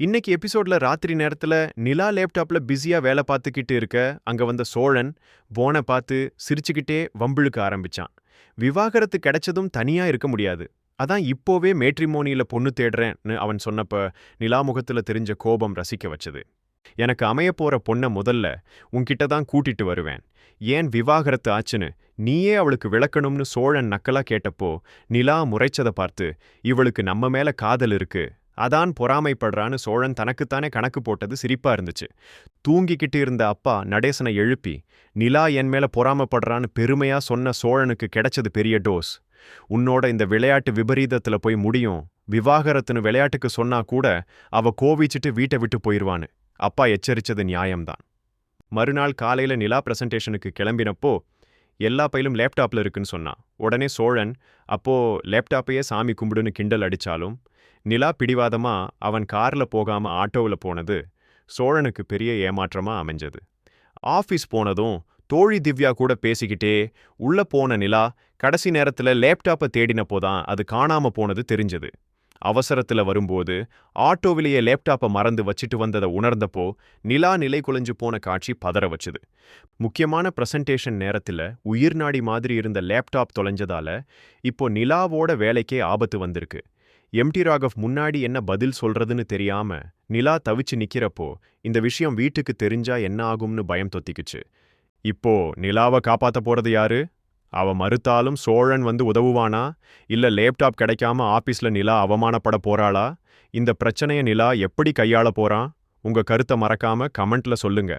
இன்னைக்கு எபிசோட்ல ராத்திரி நேரத்துல நிலா லேப்டாப்ல பிஸியா வேலை பார்த்துக்கிட்டு இருக்க அங்க வந்த சோழன் போனை பார்த்து சிரிச்சுக்கிட்டே வம்பிழுக்க ஆரம்பிச்சான். விவாகரத்து கிடைச்சதும் தனியா இருக்க முடியாது. அதான் இப்போவே மேட்ரிமோனியில பொண்ணு தேடுறேன்னு அவன் சொன்னப்ப நிலா முகத்துல தெரிஞ்ச கோபம் ரசிக்க வச்சது. எனக்கு அமையப்போற பொண்ணை முதல்ல உன்கிட்ட தான் கூட்டிட்டு வருவேன். ஏன் விவாகரத்து ஆச்சுன்னு நீயே அவளுக்கு விளக்கணும்னு சோழன் நக்கலா கேட்டப்போ நிலா முறைச்சதை பார்த்து இவளுக்கு நம்ம மேல காதல் இருக்கு அதான் பொறாமைப்படுறான்னு சோழன் தனக்குத்தானே கணக்கு போட்டது சிரிப்பா இருந்துச்சு. தூங்கிக்கிட்டு இருந்த அப்பா நடேசனை எழுப்பி நிலா என் மேல பொறாமப்படுறான்னு பெருமையா சொன்ன சோழனுக்கு கிடைச்சது பெரிய டோஸ். உன்னோட இந்த விளையாட்டு விபரீதத்துல போய் முடியும். விவாகரத்துன்னு விளையாட்டுக்கு சொன்னா கூட அவ கோவிச்சிட்டு வீட்டை விட்டு போயிருவான்னு. அப்பா எச்சரிச்சது நியாயம்தான். மறுநாள் காலையில நிலா பிரசன்டேஷனுக்கு கிளம்பினப்போ எல்லா பையிலும் லேப்டாப்ல இருக்குன்னு சொன்னான். உடனே சோழன் அப்போ லேப்டாப்பையே சாமி கும்பிடுன்னு கிண்டல் அடிச்சாலும் நிலா பிடிவாதமா அவன் கார்ல போகாம ஆட்டோவில் போனது சோழனுக்கு பெரிய ஏமாற்றமா அமைஞ்சது. ஆஃபீஸ் போனதும் தோழி திவ்யா கூட பேசிக்கிட்டே உள்ள போன நிலா கடைசி நேரத்துல லேப்டாப்பை தேடினப்போதான் அது காணாம போனது தெரிஞ்சது. அவசரத்துல வரும்போது ஆட்டோவிலேயே லேப்டாப்பை மறந்து வச்சுட்டு வந்ததை உணர்ந்தப்போ நிலா நிலை குலைஞ்சு போன காட்சி பதற வச்சுது. முக்கியமான பிரசன்டேஷன் நேரத்துல உயிர் நாடி மாதிரி இருந்த லேப்டாப் தொலைஞ்சதால இப்போ நிலாவோட வேலைக்கே ஆபத்து வந்திருக்கு. எம்டி ராகவ் முன்னாடி என்ன பதில் சொல்றதுன்னு தெரியாம நிலா தவிச்சு நிக்கிறப்போ இந்த விஷயம் வீட்டுக்கு தெரிஞ்சா என்ன ஆகும்னு பயம் தொத்திக்குச்சு. இப்போ நிலாவை காப்பாத்த போறது யாரு? அவ மறுத்தாலும் சோழன் வந்து உதவுவானா? இல்ல லேப்டாப் கிடைக்காம ஆபீஸ்ல நிலா அவமானப்பட போறாளா? இந்த பிரச்சனைய நிலா எப்படி கையாள போறான்? உங்க கருத்தை மறக்காம கமெண்ட்ல சொல்லுங்க.